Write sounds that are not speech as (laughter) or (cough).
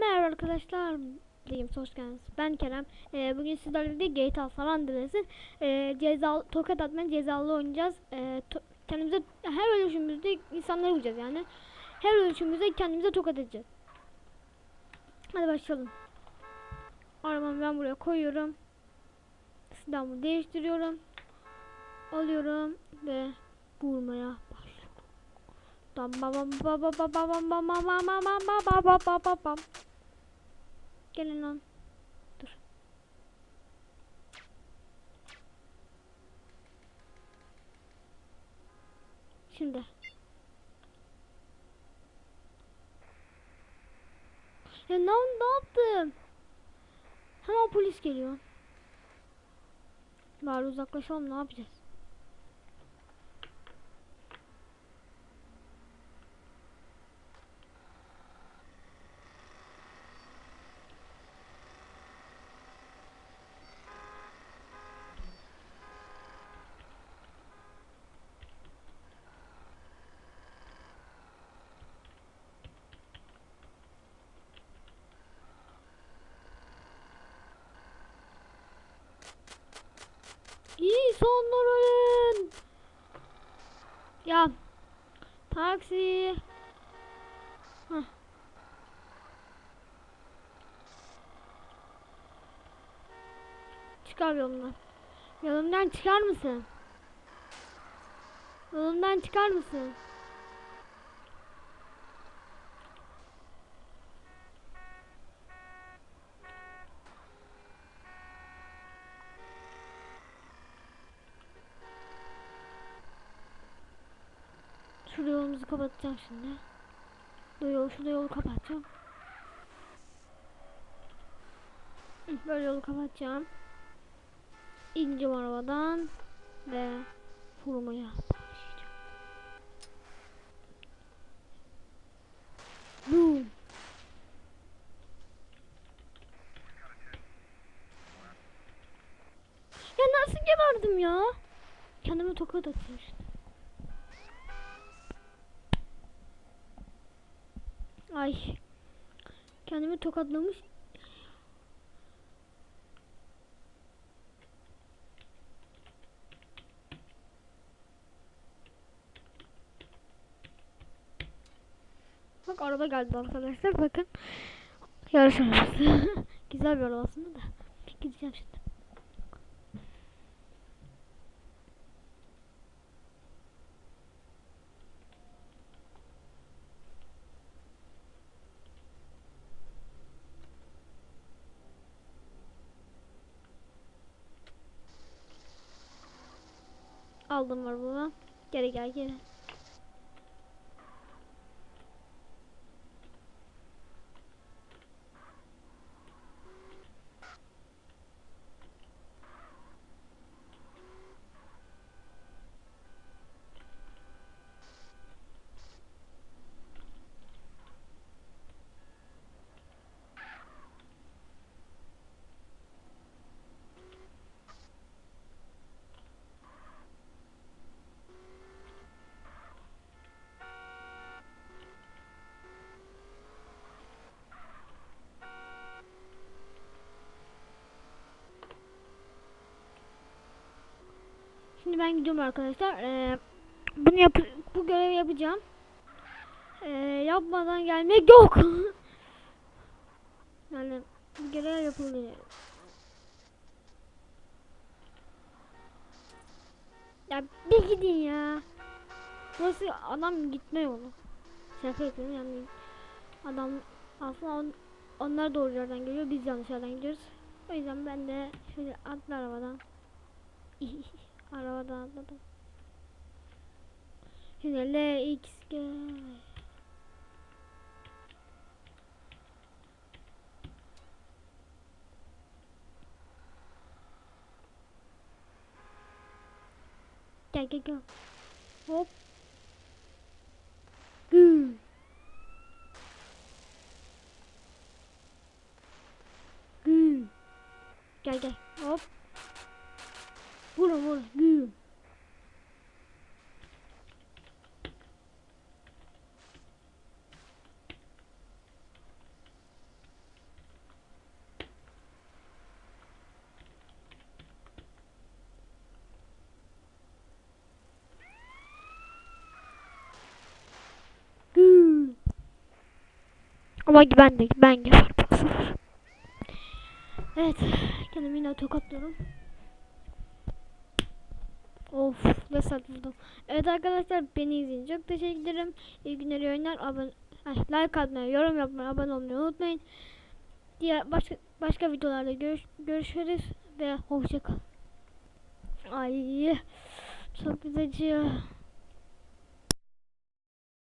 Merhaba arkadaşlar. Diyeyim hoş geldiniz. Ben Kerem. Ee, bugün sizlerle birlikte GTA San Andreas'ın e, ceza tokat atmanın cezalı oynayacağız. E, to- kendimize her ölüşümüzde insanları vuracağız yani. Her ölüşümüzde kendimize tokat edeceğiz. Hadi başlayalım. Arabamı ben buraya koyuyorum. Silahımı değiştiriyorum. Alıyorum ve vurmaya. Bam bam bam bam bam bam bam bam bam bam bam bam bam bam bam bam bam. Gelin lan. Dur. Şimdi. Ya ne, ne yaptım? Hemen polis geliyor. Bari uzaklaşalım ne yapacağız? İnsanların. Ya. Taksi. Hah. Çıkar yolumdan. Yolumdan çıkar mısın? Yolumdan çıkar mısın? Şurada yolumuzu kapatacağım şimdi. Bu yol, şurada yolu kapatacağım. Böyle yolu kapatacağım. İneceğim arabadan ve vurmaya başlayacağım. Boom. Ya nasıl geberdim ya? Kendime tokat atmıştım. Ay. Kendimi tokatlamış. Bak araba geldi arkadaşlar bakın. Yarış arabası. (laughs) Güzel bir araba aslında da. Gideceğim şimdi. Aldım var bunu. Geri gel geri. Şimdi ben gidiyorum arkadaşlar. Ee, bunu yap bu görevi yapacağım. Ee, yapmadan gelmek yok. (laughs) yani bu görev yapılıyor. Ya bir gidin ya. Burası adam gitme yolu. Şaka yapıyorum yani. Adam aslında on, onlar doğru yerden geliyor. Biz yanlış yerden gidiyoruz. O yüzden ben de şöyle atla arabadan. (laughs) Arabada atladım. Şimdi LXG. Gel gel gel. Hop. Gü. Gü. Gel gel. Hop. Vurun vurun büyüyün. Ama ben de ben geberdim. Evet. Kendimi yine tokatlıyorum. Sert vurdum. Evet arkadaşlar beni için çok teşekkür ederim. İyi günler iyi oyunlar. Abone, like atmayı, yorum yapmayı, abone olmayı unutmayın. Diğer başka başka videolarda görüş, görüşürüz ve hoşça kalın. Ay çok güzel acıyor.